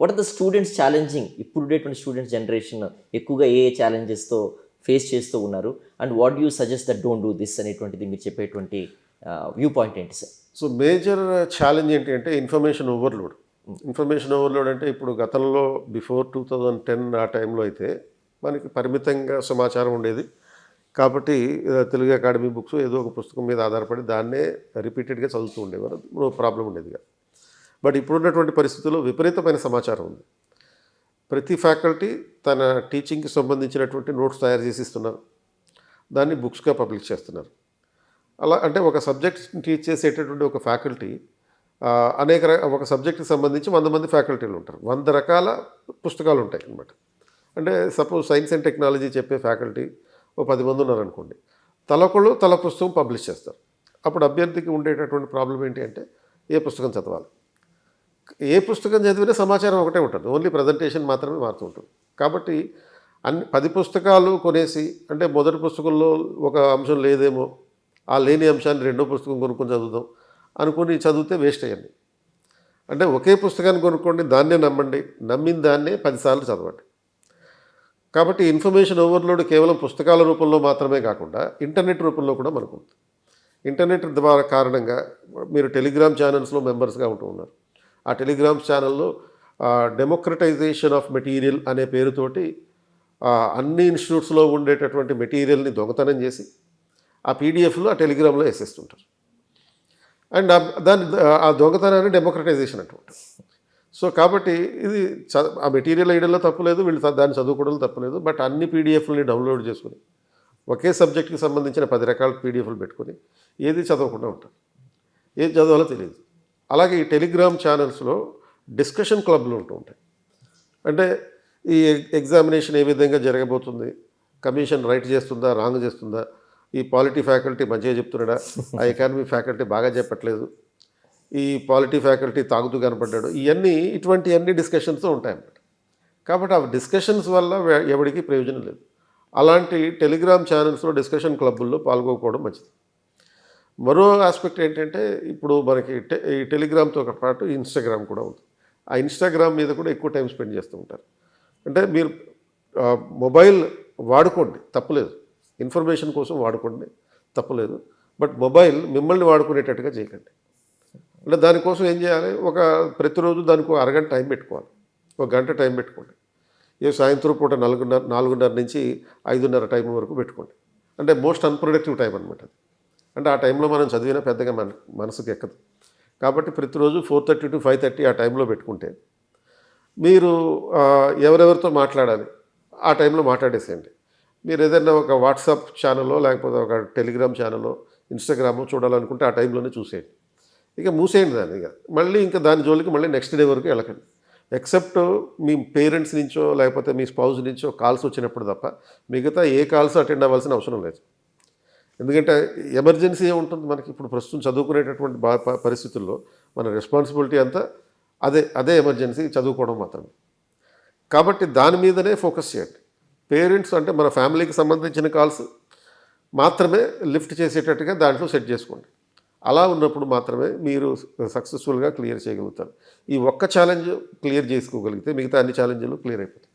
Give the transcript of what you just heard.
What are the students challenging ఇప్పుడు ఉండేటువంటి students generation ఎక్కువగా ఏ ఏ ఛాలెంజెస్తో ఫేస్ చేస్తూ ఉన్నారు and what you suggest that don't do this అనేటువంటిది మీరు చెప్పేటువంటి వ్యూ పాయింట్ ఏంటి సార్ సో మేజర్ ఛాలెంజ్ ఏంటి అంటే ఇన్ఫర్మేషన్ ఓవర్లోడ్ ఇన్ఫర్మేషన్ ఓవర్లోడ్ అంటే ఇప్పుడు గతంలో బిఫోర్ టూ థౌజండ్ టెన్ ఆ టైంలో అయితే మనకి పరిమితంగా సమాచారం ఉండేది. కాబట్టి తెలుగు అకాడమీ బుక్స్ ఏదో ఒక పుస్తకం మీద ఆధారపడి దాన్నే రిపీటెడ్గా చదువుతూ ఉండేవారు. ప్రాబ్లం ఉండేదిగా. బట్ ఇప్పుడున్నటువంటి పరిస్థితుల్లో విపరీతమైన సమాచారం ఉంది. ప్రతి ఫ్యాకల్టీ తన టీచింగ్కి సంబంధించినటువంటి నోట్స్ తయారు చేసి ఇస్తున్నారు. దాన్ని బుక్స్గా పబ్లిష్ చేస్తున్నారు. అలా అంటే ఒక సబ్జెక్ట్ టీచ్ చేసేటటువంటి ఒక ఫ్యాకల్టీ అనేక ఒక సబ్జెక్ట్కి సంబంధించి వంద మంది ఫ్యాకల్టీలు ఉంటారు. వంద రకాల పుస్తకాలు ఉంటాయి అన్నమాట. అంటే సపోజ్ సైన్స్ అండ్ టెక్నాలజీ చెప్పే ఫ్యాకల్టీ ఓ పది మంది ఉన్నారనుకోండి తలొకళ్ళు తల పుస్తకం పబ్లిష్ చేస్తారు. అప్పుడు అభ్యర్థికి ఉండేటటువంటి ప్రాబ్లం ఏంటి అంటే ఏ పుస్తకం చదవాలి? ఏ పుస్తకం చదివినా సమాచారం ఒకటే ఉంటుంది. ఓన్లీ ప్రజెంటేషన్ మాత్రమే మారుతూ ఉంటుంది. కాబట్టి అన్ని పది పుస్తకాలు కొనేసి అంటే మొదటి పుస్తకంలో ఒక అంశం లేదేమో ఆ లేని అంశాన్ని రెండో పుస్తకం కొనుక్కొని చదువుదాం అనుకుని చదివితే వేస్ట్ అయ్యండి. అంటే ఒకే పుస్తకాన్ని కొనుక్కోండి దాన్నే నమ్మండి. నమ్మిన దాన్నే పదిసార్లు చదవండి. కాబట్టి ఇన్ఫర్మేషన్ ఓవర్లోడ్ కేవలం పుస్తకాల రూపంలో మాత్రమే కాకుండా ఇంటర్నెట్ రూపంలో కూడా మనకు ఇంటర్నెట్ ద్వారా కారణంగా మీరు టెలిగ్రామ్ ఛానల్స్లో మెంబర్స్గా ఉంటూ ఉన్నారు. ఆ టెలిగ్రామ్స్ ఛానల్లో డెమోక్రటైజేషన్ ఆఫ్ మెటీరియల్ అనే పేరుతోటి అన్ని ఇన్స్టిట్యూట్స్లో ఉండేటటువంటి మెటీరియల్ని దొంగతనం చేసి ఆ పీడిఎఫ్లో ఆ టెలిగ్రామ్లో వేసేస్తుంటారు. అండ్ దాని ఆ దొంగతనాన్ని డెమోక్రటైజేషన్ అంటుంటారు సో కాబట్టి ఇది ఆ మెటీరియల్ వేయడంలో తప్పులేదు వీళ్ళు దాన్ని చదువుకోవడంలో తప్పులేదు బట్ అన్ని పీడిఎఫ్లని డౌన్లోడ్ చేసుకుని ఒకే సబ్జెక్ట్కి సంబంధించిన పది రకాల పీడిఎఫ్లు పెట్టుకొని ఏది చదవకుండా ఉంటారు. ఏది చదవాలో తెలియదు. అలాగే ఈ టెలిగ్రామ్ ఛానల్స్లో డిస్కషన్ క్లబ్లు ఉంటూ ఉంటాయి. అంటే ఈ ఎగ్జామినేషన్ ఏ విధంగా జరగబోతుంది? కమిషన్ రైట్ చేస్తుందా? రాంగ్ చేస్తుందా? ఈ పాలిటీ ఫ్యాకల్టీ మంచిగా చెప్తున్నాడా? ఆ ఎకానమీ ఫ్యాకల్టీ బాగా చెప్పట్లేదు. ఈ పాలిటీ ఫ్యాకల్టీ తాగుతూ కనపడ్డాడు. ఇవన్నీ ఇటువంటి అన్ని డిస్కషన్స్ ఉంటాయన్నమాట కాబట్టి ఆ డిస్కషన్స్ వల్ల ఎవరికి ప్రయోజనం లేదు. అలాంటి టెలిగ్రామ్ ఛానల్స్లో డిస్కషన్ క్లబ్బుల్లో పాల్గొకపోవడం మంచిది. మరో ఆస్పెక్ట్ ఏంటంటే ఇప్పుడు మనకి టె ఈ టెలిగ్రామ్తో పాటు ఇన్స్టాగ్రామ్ కూడా ఉంది. ఆ ఇన్స్టాగ్రామ్ మీద కూడా ఎక్కువ టైం స్పెండ్ చేస్తూ ఉంటారు. అంటే మీరు మొబైల్ వాడుకోండి తప్పులేదు. ఇన్ఫర్మేషన్ కోసం వాడుకోండి తప్పులేదు. బట్ మొబైల్ మిమ్మల్ని వాడుకునేటట్టుగా చేయకండి. అంటే దానికోసం ఏం చేయాలి? ఒక ప్రతిరోజు దానికి ఒక అరగంట టైం పెట్టుకోవాలి. ఒక గంట టైం పెట్టుకోండి. ఏ సాయంత్రం పూట నాలుగున్నర నాలుగున్నర నుంచి ఐదున్నర టైం వరకు పెట్టుకోండి. అంటే మోస్ట్ అన్ప్రొడక్టివ్ టైం అనమాట అది. అంటే ఆ టైంలో మనం చదివినా పెద్దగా మన మనసుకు ఎక్కదు. కాబట్టి ప్రతిరోజు four thirty to five thirty ఆ టైంలో పెట్టుకుంటే మీరు ఎవరెవరితో మాట్లాడాలి ఆ టైంలో మాట్లాడేసేయండి. మీరు ఏదైనా ఒక వాట్సాప్ ఛానల్లో లేకపోతే ఒక టెలిగ్రామ్ ఛానల్లో ఇన్స్టాగ్రామో చూడాలనుకుంటే ఆ టైంలోనే చూసేయండి. ఇక మూసేయండి దాన్ని ఇక. మళ్ళీ ఇంకా దాని జోలికి మళ్ళీ నెక్స్ట్ డే వరకు వెళ్ళకండి. ఎక్సెప్ట్ మీ పేరెంట్స్ నుంచో లేకపోతే మీ స్పౌజ్ నుంచో కాల్స్ వచ్చినప్పుడు తప్ప మిగతా ఏ కాల్స్ అటెండ్ అవ్వాల్సిన అవసరం లేదు. ఎందుకంటే ఎమర్జెన్సీ ఉంటుంది మనకి? ఇప్పుడు ప్రస్తుతం చదువుకునేటటువంటి బా పరిస్థితుల్లో మన రెస్పాన్సిబిలిటీ అంతా అదే అదే ఎమర్జెన్సీ చదువుకోవడం మాత్రమే. కాబట్టి దాని మీదనే ఫోకస్ చేయండి. పేరెంట్స్ అంటే మన ఫ్యామిలీకి సంబంధించిన కాల్స్ మాత్రమే లిఫ్ట్ చేసేటట్టుగా దాంట్లో సెట్ చేసుకోండి. అలా ఉన్నప్పుడు మాత్రమే మీరు సక్సెస్ఫుల్గా క్లియర్ చేయగలుగుతారు. ఈ ఒక్క ఛాలెంజ్ క్లియర్ చేసుకోగలిగితే మిగతా అన్ని ఛాలెంజ్లు క్లియర్ అయిపోతాయి.